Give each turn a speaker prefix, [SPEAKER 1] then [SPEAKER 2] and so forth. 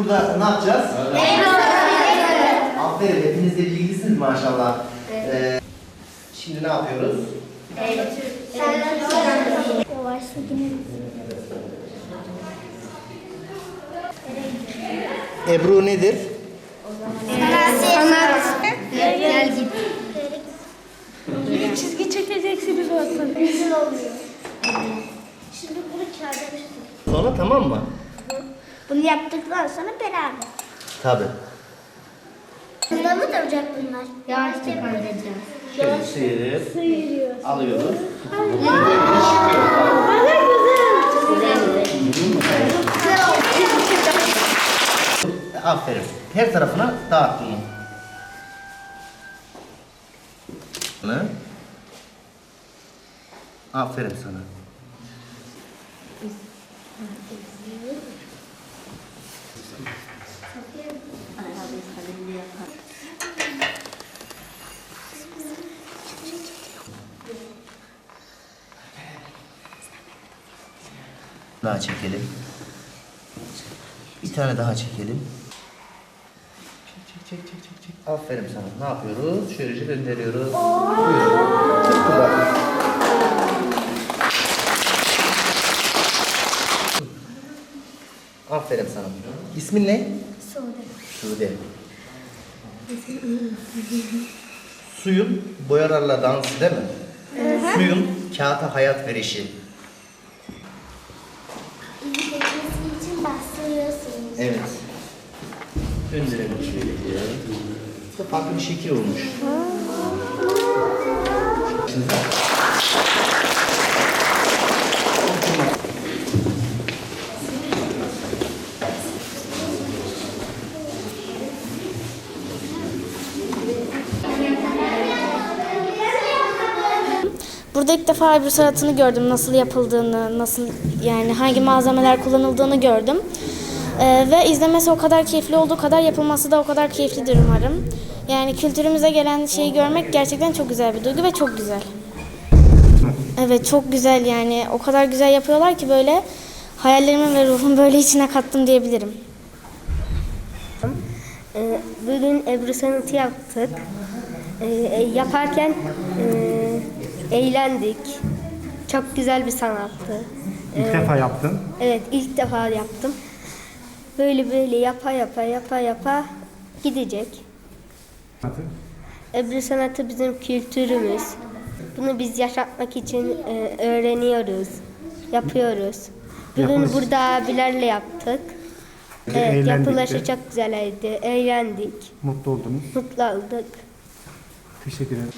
[SPEAKER 1] burada ne yapacağız? Aferin hepiniz de bilgilisiniz maşallah. Ee, şimdi ne yapıyoruz?
[SPEAKER 2] Yavaş.
[SPEAKER 1] Ebru nedir?
[SPEAKER 2] Sanat. Gel git.
[SPEAKER 3] Çizgi çekeceksiniz bakın.
[SPEAKER 2] Güzel oluyor. Şimdi bunu kağıda.
[SPEAKER 1] Sonra tamam mı?
[SPEAKER 2] Bunu yaptıktan sonra beraber.
[SPEAKER 1] Tabi.
[SPEAKER 2] Bunda mı duracak bunlar? Yavaş yapacağız.
[SPEAKER 1] Şöyle sıyırıp alıyoruz. Aferin. Her tarafına dağıt bunu. Ne? Aferin sana. Daha çekelim. Bir tane daha çekelim. Çek çek çek çek çek. Aferin sana. Ne yapıyoruz? Şöylece gönderiyoruz. Buyurun. Aferin sana. İsmin ne? Sude. Suyun boyararla dansı değil mi? Suyun kağıta hayat verişi. Evet. Gönderelim şöyle da farklı bir şekil olmuş.
[SPEAKER 3] Burada ilk defa Ebru sanatını gördüm. Nasıl yapıldığını, nasıl yani hangi malzemeler kullanıldığını gördüm. Ee, ve izlemesi o kadar keyifli olduğu kadar yapılması da o kadar keyiflidir umarım. Yani kültürümüze gelen şeyi görmek gerçekten çok güzel bir duygu ve çok güzel. Evet çok güzel yani o kadar güzel yapıyorlar ki böyle hayallerimin ve ruhumu böyle içine kattım diyebilirim.
[SPEAKER 4] Ee, Bugün Ebru sanatı yaptık. Ee, e, yaparken e, eğlendik. Çok güzel bir sanattı.
[SPEAKER 5] İlk defa yaptın.
[SPEAKER 4] Evet ilk defa yaptım. Böyle böyle yapa yapa yapa yapa gidecek. Ebru sanatı bizim kültürümüz. Bunu biz yaşatmak için e, öğreniyoruz, yapıyoruz. Bugün
[SPEAKER 5] Yapılış-
[SPEAKER 4] burada abilerle yaptık.
[SPEAKER 5] Bir de
[SPEAKER 4] Evet,
[SPEAKER 5] eğlendik
[SPEAKER 4] yapılışı
[SPEAKER 5] de.
[SPEAKER 4] çok güzeldi. Eğlendik,
[SPEAKER 5] Mutlu oldunuz.
[SPEAKER 4] mutlu olduk.
[SPEAKER 5] Teşekkür ederim.